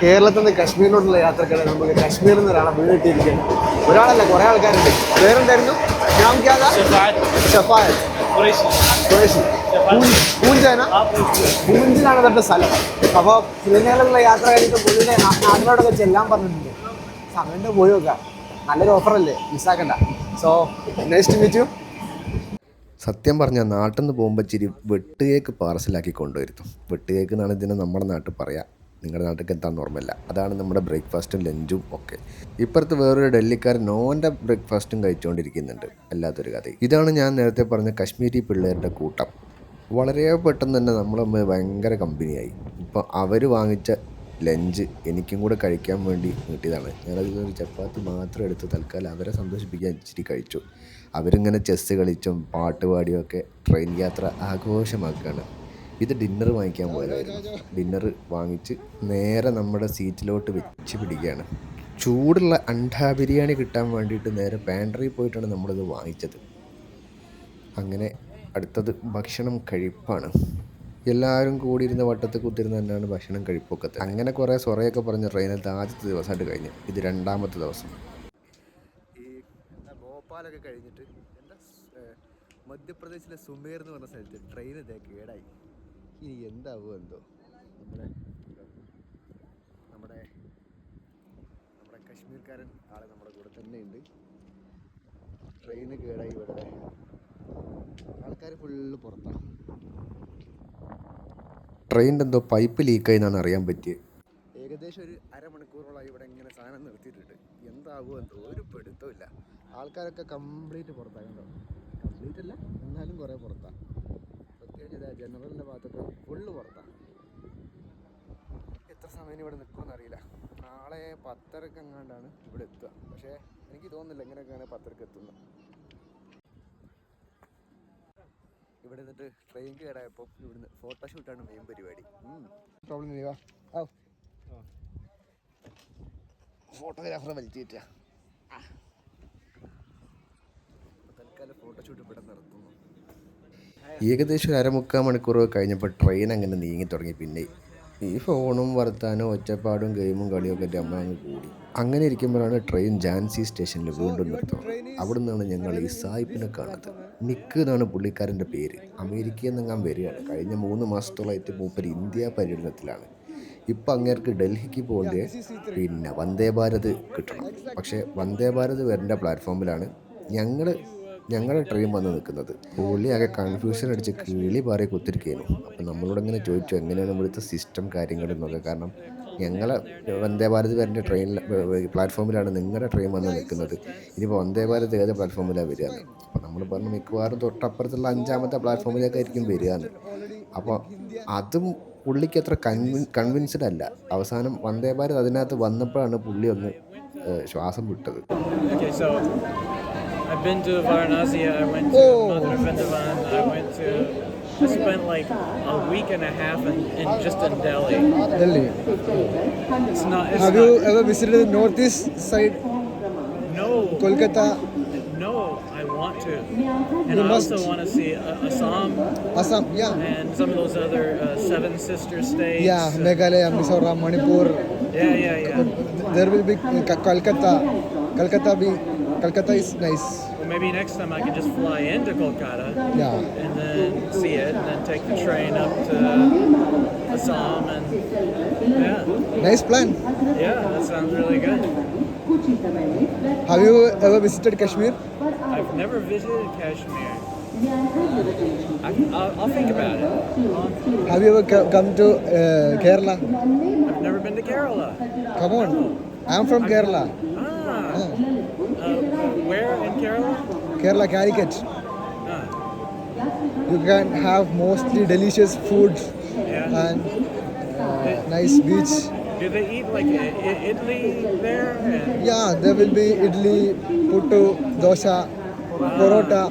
കേരളത്തിൽ നിന്ന് കശ്മീരിലോട്ടുള്ള യാത്രക്കാരെ നമുക്ക് കാശ്മീരിൽ നിന്ന് ഒരാളെ വീണിട്ടിരിക്കുകയാണ് ഒരാളല്ല കുറെ ആൾക്കാരുണ്ട്. പേരെന്തായിരുന്നു? നാം ക്യാതാ ഷഫായത്ത്. ഖുറൈശി പൂഞ്ച് പൂഞ്ചാന? പൂഞ്ചിലാണ് തന്റെ സ്ഥലം. അപ്പോൾ ശ്രീനഗറിലുള്ള യാത്ര കഴിഞ്ഞിട്ട് പുള്ളിയുടെ നാട്ടിലോടൊക്കെ ചെല്ലാൻ പറഞ്ഞിട്ടുണ്ട്. സമയത്ത് പോയി നോക്കാം. നല്ലൊരു ഓഫറല്ലേ? മിസ്സാക്കണ്ട. സോ നെക്സ്റ്റ് മീറ്റ് യു സത്യം പറഞ്ഞാൽ നാട്ടിൽ നിന്ന് പോകുമ്പോൾ ഇച്ചിരി വെട്ടുകേക്ക് പാർസലാക്കി കൊണ്ടുവരുത്തും. വെട്ടുകേക്ക് എന്നാണ് ഇതിനെ നമ്മുടെ നാട്ടിൽ പറയാം. നിങ്ങളുടെ നാട്ടിൽ എത്താൻ ഓർമ്മയില്ല. അതാണ് നമ്മുടെ ബ്രേക്ക്ഫാസ്റ്റും ലഞ്ചും ഒക്കെ. ഇപ്പുറത്ത് വേറൊരു ഡൽഹിക്കാരൻ നോന്റെ ബ്രേക്ക്ഫാസ്റ്റും കഴിച്ചുകൊണ്ടിരിക്കുന്നുണ്ട് അല്ലാത്തൊരു കഥ ഇതാണ് ഞാൻ നേരത്തെ പറഞ്ഞ കശ്മീരി പിള്ളേരുടെ കൂട്ടം. വളരെ പെട്ടെന്ന് തന്നെ നമ്മൾ ഭയങ്കര കമ്പനിയായി. ഇപ്പോൾ അവർ വാങ്ങിച്ച ലഞ്ച് എനിക്കും കൂടെ കഴിക്കാൻ വേണ്ടി കിട്ടിയതാണ്. ഞാനതിൽ ഒരു ചപ്പാത്തി മാത്രം എടുത്ത് തൽക്കാലം അവരെ സന്തോഷിപ്പിക്കാൻ ഇച്ചിരി കഴിച്ചു. അവരിങ്ങനെ ചെസ്സ് കളിച്ചും പാട്ട് പാടിയും ഒക്കെ ട്രെയിൻ യാത്ര ആഘോഷമാക്കുകയാണ്. ഇത് ഡിന്നർ വാങ്ങിക്കാൻ പോയതായിരുന്നു. ഡിന്നർ വാങ്ങിച്ച് നേരെ നമ്മുടെ സീറ്റിലോട്ട് വെച്ച് പിടിക്കുകയാണ്. ചൂടുള്ള അണ്ടാ ബിരിയാണി കിട്ടാൻ വേണ്ടിയിട്ട് നേരെ പാൻട്രിയിൽ പോയിട്ടാണ് നമ്മളിത് വാങ്ങിച്ചത്. അങ്ങനെ അടുത്തത് ഭക്ഷണം കഴിപ്പാണ്. എല്ലാവരും കൂടിയിരുന്ന വട്ടത്ത് കുത്തിരുന്ന് തന്നെയാണ് ഭക്ഷണം കഴിപ്പൊക്കെ അങ്ങനെ കുറേ സൊറയൊക്കെ പറഞ്ഞ ട്രെയിനത്തെ ആദ്യത്തെ ദിവസമായിട്ട് കഴിഞ്ഞു. ഇത് രണ്ടാമത്തെ ദിവസം. ഭോപ്പാലൊക്കെ കഴിഞ്ഞിട്ട് എന്താ മധ്യപ്രദേശിലെ സുമേർ എന്ന് പറഞ്ഞ സ്ഥലത്ത് ട്രെയിൻ ഇതേ കേടായി. ഇനി എന്താവുമോ എന്തോ? നമ്മുടെ നമ്മുടെ നമ്മുടെ കശ്മീർക്കാരൻ ആളെ നമ്മുടെ കൂടെ തന്നെ ഉണ്ട് ട്രെയിന് കേടായി ഇവിടെ. ആൾക്കാർ ഫുള്ള് പുറത്താണ് ട്രെയിനിന്റെ എന്തോ പൈപ്പ് ലീക്കായി എന്നാണ് അറിയാൻ പറ്റിയത് ഏകദേശം ഒരു അരമണിക്കൂറോളായി ഇവിടെ ഇങ്ങനെ സാധനം നിർത്തിയിട്ടുണ്ട്. എന്താകുമോ എന്തോ ഒരു പിടുത്തമില്ല ആൾക്കാരൊക്കെ കംപ്ലീറ്റ് പുറത്താണ് കംപ്ലീറ്റ് അല്ല എന്നാലും കുറേ പുറത്താണ് ഇതാ ജനറലിന്റെ ഭാഗത്തൊക്കെ ഫുള്ള് പുറത്താണ്. എത്ര സമയം ഇവിടെ നിൽക്കുമെന്ന് അറിയില്ല. നാളെ പത്തരക്ക് എങ്ങാണ്ടാണ് ഇവിടെ എത്തുക. പക്ഷേ എനിക്ക് തോന്നുന്നില്ല എങ്ങനെയൊക്കെയാണ് പത്തരക്ക് എത്തുന്നത്. ഇവിടെ നിന്നിട്ട് ട്രെയിൻ കേടായപ്പോൾ ഇവിടുന്ന് ഫോട്ടോഷൂട്ടാണ് മെയിൻ പരിപാടി. പ്രോബ്ലം ഇല്ല. ഫോട്ടോഗ്രാഫറെ വലിച്ചിട്ടാ തൽക്കാലം ഫോട്ടോഷൂട്ട് ഇവിടെ നടത്തുന്നു ഏകദേശം ഒരു അരമുക്കാൽ മണിക്കൂർ കഴിഞ്ഞപ്പോൾ ട്രെയിൻ അങ്ങനെ നീങ്ങി തുടങ്ങി. പിന്നെ ഈ ഫോണും വർത്താനവും ഒച്ചപ്പാടും ഗെയിമും കളിയൊക്കെ ആയിട്ട് അമ്മ അങ്ങ് കൂടി. അങ്ങനെ ഇരിക്കുമ്പോഴാണ് ട്രെയിൻ ജാൻസി സ്റ്റേഷനിൽ വീണ്ടും നിർത്തുന്നത് അവിടെ നിന്നാണ് ഞങ്ങൾ ഈ സായിപ്പിനെ കാണുന്നത്. നിക്ക് എന്നാണ് പുള്ളിക്കാരന്റെ പേര്. അമേരിക്കയിൽ നിന്നെങ്ങാൻ വരികയാണ്. കഴിഞ്ഞ മൂന്ന് മാസത്തോളമായിട്ട് മൂപ്പർ ഇന്ത്യ പര്യടനത്തിലാണ്. ഇപ്പം അങ്ങേർക്ക് ഡൽഹിക്ക് പോകേണ്ട പിന്നെ വന്ദേ ഭാരത് കിട്ടണം. പക്ഷേ വന്ദേ ഭാരത് വരേണ്ട പ്ലാറ്റ്ഫോമിലാണ് ഞങ്ങൾ ഞങ്ങളുടെ ട്രെയിൻ വന്ന് നിൽക്കുന്നത് പുള്ളി ആകെ കൺഫ്യൂഷൻ അടിച്ച് കിളി പാറി കുത്തിരിക്കുകയായിരുന്നു അപ്പം നമ്മളോട് ഇങ്ങനെ ചോദിച്ചു എങ്ങനെയാണ് ഇവിടുത്തെ സിസ്റ്റം കാര്യങ്ങൾ എന്നൊക്കെ? കാരണം ഞങ്ങളെ വന്ദേ ഭാരത് വരേണ്ട ട്രെയിനിൽ പ്ലാറ്റ്ഫോമിലാണ് നിങ്ങളുടെ ട്രെയിൻ വന്ന് നിൽക്കുന്നത് ഇനിയിപ്പോൾ വന്ദേ ഭാരത് ഏത് പ്ലാറ്റ്ഫോമിലാണ് വരിക എന്ന്? അപ്പോൾ നമ്മൾ പറഞ്ഞു മിക്കവാറും തൊട്ടപ്പുറത്തുള്ള അഞ്ചാമത്തെ പ്ലാറ്റ്ഫോമിലേക്കായിരിക്കും വരിക എന്ന്. അപ്പോൾ അതും പുള്ളിക്ക് അത്ര കൺവിൻ കൺവിൻസ്ഡ് അല്ല. അവസാനം വന്ദേ ഭാരത് അതിനകത്ത് വന്നപ്പോഴാണ് പുള്ളി ഒന്ന് ശ്വാസം വിട്ടത്. I've been to Varanasi. I went to Mathura Vrindavan. I went to. I spent like a week and a half in, in just in Delhi. Delhi. It's not. It's Have not, you ever visited the northeast side, No, Kolkata, no. I want to, and You I also want to see uh, Assam Assam? Yeah. and some of those other uh, seven sister states. Yeah, Meghalaya, Mizoram, Manipur. Yeah, yeah, yeah. There will be Ka- Kolkata. Kolkata be Kolkata is nice. Well, maybe next time I can just fly into Kolkata Yeah. and then see it, and then take the train up to Assam, and yeah, Nice plan. yeah, that sounds really good. Have you ever visited Kashmir? I've never visited Kashmir. I, I'll, I'll think about it. Have you ever co- come to uh, Kerala? I've never been to Kerala. Come on. I'm from Kerala. Ah, uh, where in Kerala? Kerala Calicut. Ah, You can have mostly delicious food yeah. and uh, nice beach. Do they eat like I- I- Italy there? And, Yeah, there will be idli, puttu, dosa, porota,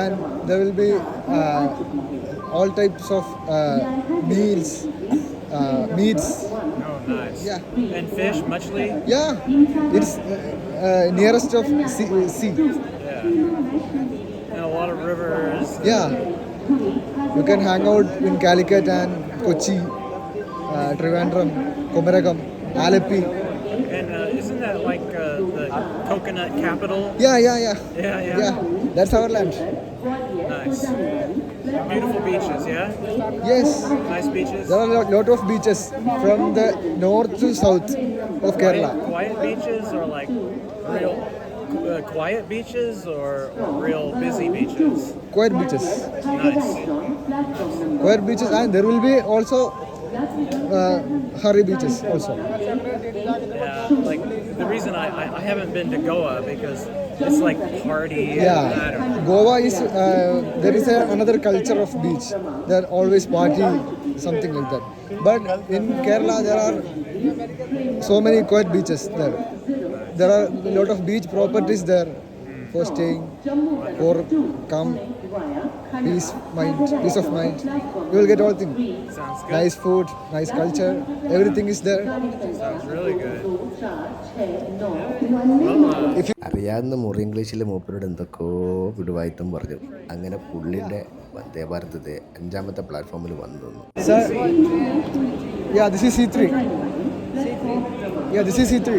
and there will be uh, all types of uh, meals, uh, meats. Nice. Yeah. And fish, muchly? Yeah, it's uh, uh, nearest of sea. sea. Yeah. And a lot of rivers. Yeah, you can hang out in Calicut and Kochi, uh, Trivandrum, Komaragam, Alleppey. And uh, isn't that like uh, the coconut capital? Yeah, yeah, yeah. Yeah, yeah. Yeah, that's our land. Nice. Beautiful beaches, yeah? Yes, Nice beaches. there are a lot of beaches from the north to south of Quiet, Kerala. quiet beaches or like real uh, quiet beaches or, or real busy beaches? Quiet beaches. Nice. Quiet beaches, and there will be also uh, hurry beaches also. Yeah, like the reason I, I, I haven't been to Goa because it's like party. Yeah. Goa is uh, there is a, another culture of beach. They're always party, something like that. But in Kerala, there are so many quiet beaches there. There are a lot of beach properties there for staying, for calm, peace, mind, peace of mind. You will get all things. Sounds good. Nice food, nice culture, everything is there. Sounds really good. അറിയാവുന്ന മുറി ഇംഗ്ലീഷിൽ മൂപ്പരോട് എന്തൊക്കെയോ വിടുവായത്തും പറഞ്ഞു അങ്ങനെ പുള്ളിയുടെ വന്ദേ ഭാരതത്തെ അഞ്ചാമത്തെ പ്ലാറ്റ്ഫോമിൽ വന്നു തന്നു Sir, yeah, this is C3. Yeah, this is C3.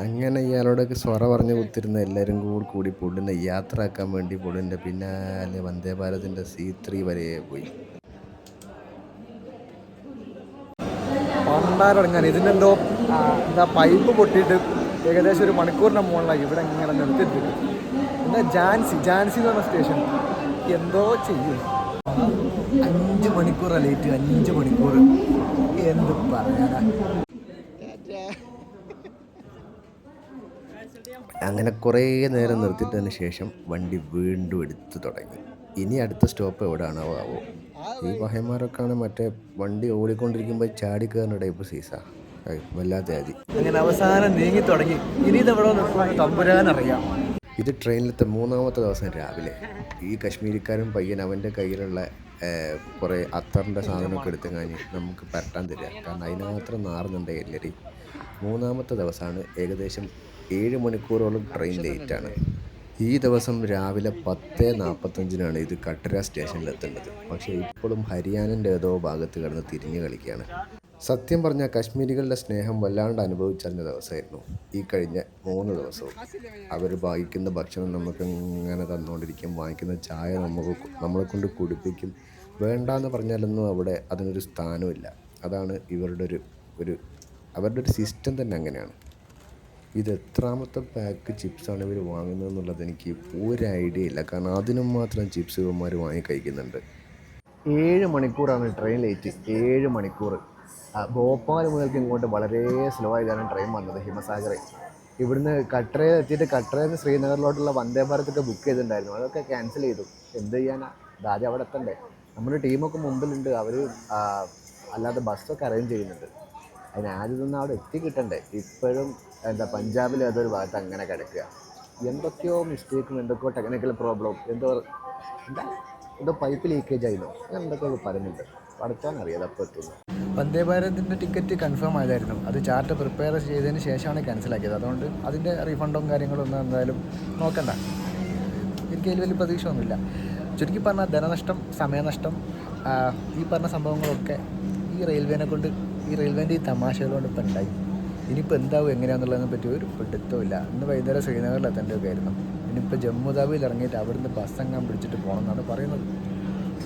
അങ്ങനെ ഇയാളോടൊക്കെ സ്വറ പറഞ്ഞ് കുത്തിരുന്ന എല്ലാവരും കൂടി കൂടി പുള്ളിനെ യാത്രയാക്കാൻ വേണ്ടി പുള്ളിന്റെ പിന്നാലെ വന്ദേ ഭാരതിന്റെ സി ത്രീ വരെ പോയി. പണ്ടാരടങ്ങാൻ ഇതിനെന്തോ എന്താ പൈപ്പ് പൊട്ടിയിട്ട് ഏകദേശം ഒരു മണിക്കൂറിന്റെ മുകളിലായി ഇവിടെ ഇങ്ങനെ നിർത്തിയിട്ടുണ്ട് എന്താ ജാൻസി? ജാൻസി എന്ന് പറഞ്ഞ സ്റ്റേഷൻ എന്തോ ചെയ്യും. അഞ്ച് മണിക്കൂറാണ് ലേറ്റ് അഞ്ച് മണിക്കൂർ എന്ത് പറയാനാ? അങ്ങനെ കുറേ നേരം നിർത്തിയിട്ടതിന് ശേഷം വണ്ടി വീണ്ടും എടുത്തു തുടങ്ങി. ഇനി അടുത്ത സ്റ്റോപ്പ് എവിടെയാണോ ആവോ? ഈ പഹയന്മാരൊക്കെയാണ് മറ്റേ വണ്ടി ഓടിക്കൊണ്ടിരിക്കുമ്പോൾ ചാടി കയറുന്ന ടൈപ്പ് സീസാ വല്ലാത്ത ആദ്യം അങ്ങനെ അവസാനം നീങ്ങി തുടങ്ങി. ഇനി ഇതെവിടെ തമ്പുരാനറിയാം. ഇത് ട്രെയിനിലത്തെ മൂന്നാമത്തെ ദിവസം രാവിലെ. ഈ കശ്മീരിക്കാരൻ പയ്യൻ അവന്റെ കയ്യിലുള്ള കുറേ അത്തറിന്റെ സാധനമൊക്കെ എടുത്തു കഴിഞ്ഞ് നമുക്ക് പരട്ടാൻ തരിക. കാരണം അതിനുമാത്രം നാറുന്നുണ്ട് എല്ലരി മൂന്നാമത്തെ ദിവസമാണ് ഏകദേശം ഏഴ് മണിക്കൂറോളം ട്രെയിൻ ലേറ്റാണ് ഈ ദിവസം രാവിലെ പത്ത് നാൽപ്പത്തഞ്ചിനാണ് ഇത് കട്ടര സ്റ്റേഷനിലെത്തേണ്ടത് പക്ഷേ ഇപ്പോഴും ഹരിയാനന്റെ ഏതോ ഭാഗത്ത് കിടന്ന് തിരിഞ്ഞു കളിക്കുകയാണ്. സത്യം പറഞ്ഞാൽ കശ്മീരികളുടെ സ്നേഹം വല്ലാണ്ട് അനുഭവിച്ചറിഞ്ഞ ദിവസമായിരുന്നു. ഈ കഴിഞ്ഞ മൂന്ന് ദിവസവും അവർ വായിക്കുന്ന ഭക്ഷണം നമുക്ക് ഇങ്ങനെ തന്നുകൊണ്ടിരിക്കും വാങ്ങിക്കുന്ന ചായ നമുക്ക് നമ്മളെ കൊണ്ട് കുടിപ്പിക്കും. വേണ്ടാന്ന് പറഞ്ഞാലൊന്നും അവിടെ അതിനൊരു സ്ഥാനമില്ല അതാണ് ഇവരുടെ ഒരു ഒരു അവരുടെ ഒരു സിസ്റ്റം തന്നെ അങ്ങനെയാണ്. ഇത് എത്രാമത്തെ പാക്ക് ചിപ്സാണ് ഇവർ വാങ്ങുന്നത് എന്നുള്ളത് എനിക്ക് ഒരു ഐഡിയ ഇല്ല. കാരണം അതിനും മാത്രം ചിപ്സ് ഇവന്മാർ വാങ്ങി കഴിക്കുന്നുണ്ട്. ഏഴ് മണിക്കൂറാണ് ട്രെയിൻ ലേറ്റ് ഏഴ് മണിക്കൂർ ഭോപ്പാൽ മുതൽക്ക് ഇങ്ങോട്ട് വളരെ സ്ലോ ആയിട്ടാണ് ട്രെയിൻ വന്നത് ഹിമസാഗറിൽ. ഇവിടുന്ന് കട്ടറയിൽ എത്തിയിട്ട് കട്ടറയിൽ നിന്ന് ശ്രീനഗറിലോട്ടുള്ള വന്ദേ ഭാരതൊക്കെ ബുക്ക് ചെയ്തിട്ടുണ്ടായിരുന്നു. അതൊക്കെ ക്യാൻസൽ ചെയ്തു. എന്ത് ചെയ്യാനാ? രാജ അവിടെ എത്തണ്ടേ? നമ്മുടെ ടീമൊക്കെ മുമ്പിലുണ്ട്. അവർ അല്ലാതെ ബസ്സൊക്കെ അറേഞ്ച് ചെയ്യുന്നുണ്ട്. അതിന് ആദ്യം അവിടെ എത്തി കിട്ടണ്ടേ ഇപ്പോഴും എന്താ പഞ്ചാബിൽ ഏതൊരു ഭാഗത്ത് അങ്ങനെ കിടക്കുക. എന്തൊക്കെയോ മിസ്റ്റേക്കും എന്തൊക്കെയോ ടെക്നിക്കൽ പ്രോബ്ലം എന്തോ എന്താ എന്തോ പൈപ്പ് ലീക്കേജ് ആയിരുന്നു അങ്ങനെ എന്തൊക്കെ പറയുന്നുണ്ട് പഠിക്കാൻ അറിയാതെ അപ്പോൾ എത്തുന്നു വന്ദേ ഭാരതിന്റെ ടിക്കറ്റ് കൺഫേം ആയതായിരുന്നു. അത് ചാർട്ട് പ്രിപ്പയർ ചെയ്തതിന് ശേഷമാണ് ക്യാൻസലാക്കിയത് അതുകൊണ്ട് അതിന്റെ റീഫണ്ടും കാര്യങ്ങളും ഒന്നും എന്തായാലും നോക്കണ്ട. എനിക്ക് അതിൽ വലിയ പ്രതീക്ഷ ഒന്നുമില്ല ചുരുക്കി പറഞ്ഞാൽ ധനനഷ്ടം സമയനഷ്ടം ഈ പറഞ്ഞ സംഭവങ്ങളൊക്കെ ഈ റെയിൽവേനെ കൊണ്ട് ഈ റെയിൽവേന്റെ ഈ തമാശകൾ കൊണ്ട് ഇപ്പം ഉണ്ടായി. ഇനിയിപ്പോൾ എന്താവും എങ്ങനെയാണെന്നുള്ളതിനെ പറ്റി ഒരു പിടുത്തമില്ല ഇന്ന് വൈകുന്നേരം ശ്രീനഗറിൽ എത്തേണ്ടതൊക്കെ ആയിരുന്നു. ഇനിയിപ്പോൾ ജമ്മു താവിയിൽ ഇറങ്ങിയിട്ട് അവിടുന്ന് ബസ് എങ്ങാൻ പിടിച്ചിട്ട് പോകണം എന്നാണ് പറയുന്നത്.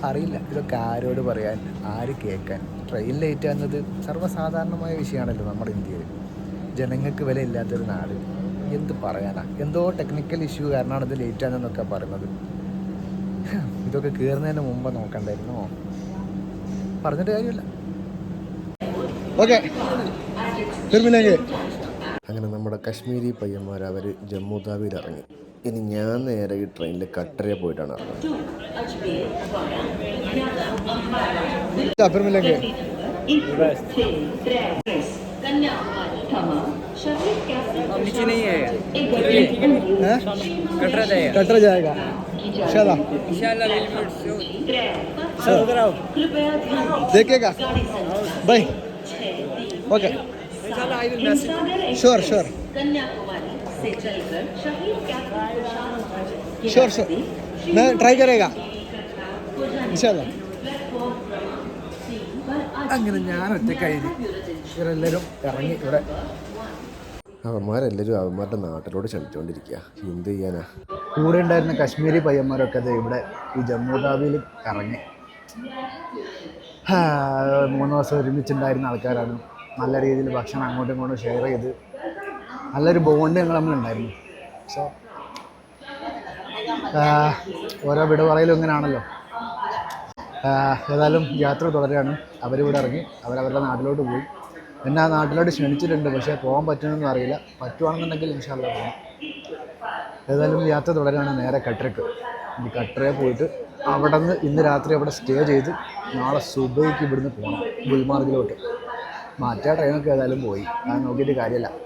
അറിയില്ല. ഇതൊക്കെ ആരോട് പറയാൻ ആര് കേൾക്കാൻ? ട്രെയിൻ ലേറ്റ് ആകുന്നത് സർവസാധാരണമായ വിഷയമാണല്ലോ നമ്മുടെ ഇന്ത്യയിൽ. ജനങ്ങൾക്ക് വില ഇല്ലാത്തൊരു നാട്. എന്ത് പറയാനാ? എന്തോ ടെക്നിക്കൽ ഇഷ്യൂ കാരണമാണ് ഇത് ലേറ്റ് ആണെന്നൊക്കെ പറയുന്നത്. ഇതൊക്കെ കയറുന്നതിന് മുമ്പ് നോക്കണ്ടായിരുന്നോ? പറഞ്ഞിട്ട് കാര്യമില്ല. ഓക്കെ അങ്ങനെ നമ്മുടെ കശ്മീരി പയ്യന്മാർ അവർ ജമ്മു താവിയിൽ ഇറങ്ങി ഇനി ഞാൻ നേരെ ഈ ട്രെയിനിൽ കട്ടറയിൽ പോയിട്ടാണ് ഇറങ്ങുന്നത് फिर मिलेंगे नीचे नहीं है हैं? कटरा जाएगा कटरा जाएगा इंशाल्लाह इंशाल्लाह सर उधर आओ देखेगा बाय ओके इंशाल्लाह I will message sure sure Kanyakumari से चलकर शहीद कैप्टन श्योर श्योर मैं ट्राई करेगा इंशाल्लाह അങ്ങനെ ഞാൻ ഒറ്റക്കഴിഞ്ഞ് ഇവരെല്ലാവരും ഇറങ്ങി ഇവിടെ അവന്മാരെല്ലാവരും അവന്മാരുടെ നാട്ടിലോട്ട് ക്ഷണിച്ചുകൊണ്ടിരിക്കുക എന്ത് ചെയ്യാനാ കൂടെ ഉണ്ടായിരുന്ന കശ്മീരി പയ്യന്മാരൊക്കെ ദേ ഇവിടെ ഈ ജമ്മു താവിയിൽ ഇറങ്ങി ഹാ, മൂന്ന് ദിവസം ഒരുമിച്ചുണ്ടായിരുന്ന ആൾക്കാരാണ് നല്ല രീതിയിൽ ഭക്ഷണം അങ്ങോട്ടും ഇങ്ങോട്ടും ഷെയർ ചെയ്ത് നല്ലൊരു ബോണ്ട് ഞങ്ങൾ തമ്മിലുണ്ടായിരുന്നു സോ ഓരോ വിട ഇങ്ങനെയാണല്ലോ ഏതായാലും യാത്ര തുടരുകയാണ്. അവരിവിടെ ഇറങ്ങി അവരവരുടെ നാട്ടിലോട്ട് പോയി. എന്നെ ആ നാട്ടിലോട്ട് ക്ഷണിച്ചിട്ടുണ്ട് പക്ഷേ പോകാൻ പറ്റുമെന്നൊന്നും അറിയില്ല. പറ്റുവാണെന്നുണ്ടെങ്കിൽ ഇൻഷാല്ല പോകണം ഏതായാലും യാത്ര തുടരുകയാണ് നേരെ കട്ടറയ്ക്ക് ഈ കട്ടറയെ പോയിട്ട് അവിടെ നിന്ന് ഇന്ന് രാത്രി അവിടെ സ്റ്റേ ചെയ്ത് നാളെ സുബൈക്ക് ഇവിടുന്ന് പോകണം ഗുൽമാർഗിലോട്ട്. മാറ്റാ ട്രെയിനൊക്കെ ഏതായാലും പോയി. അത് നോക്കിയിട്ട് കാര്യമില്ല.